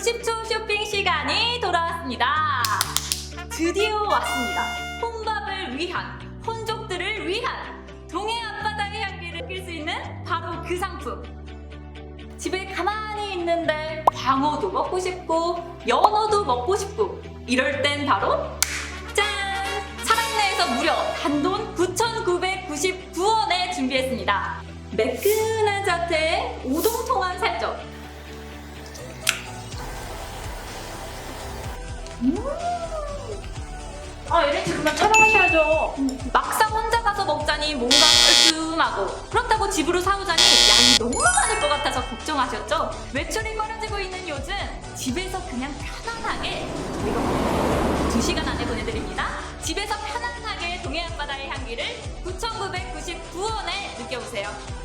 60초 쇼핑 시간이 돌아왔습니다. 드디어 왔습니다. 혼밥을 위한, 혼족들을 위한 동해 앞바다의 향기를 느낄 수 있는 바로 그 상품. 집에 가만히 있는데 광어도 먹고 싶고 연어도 먹고 싶고 이럴 땐 바로 짠! 사랑내에서 무려 단돈 9,999원에 준비했습니다. 매끈한 자태에 오동통한 살 아, 에렌 씨 그만 촬영하셔야죠. 막상 혼자 가서 먹자니 뭔가 얼끔하고 그렇다고 집으로 사오자니 양이 너무 많을 것 같아서 걱정하셨죠? 외출이 꺼려지고 있는 요즘 집에서 그냥 편안하게 저희가 2시간 안에 보내드립니다. 집에서 편안하게 동해 앞바다의 향기를 9,999원에 느껴보세요.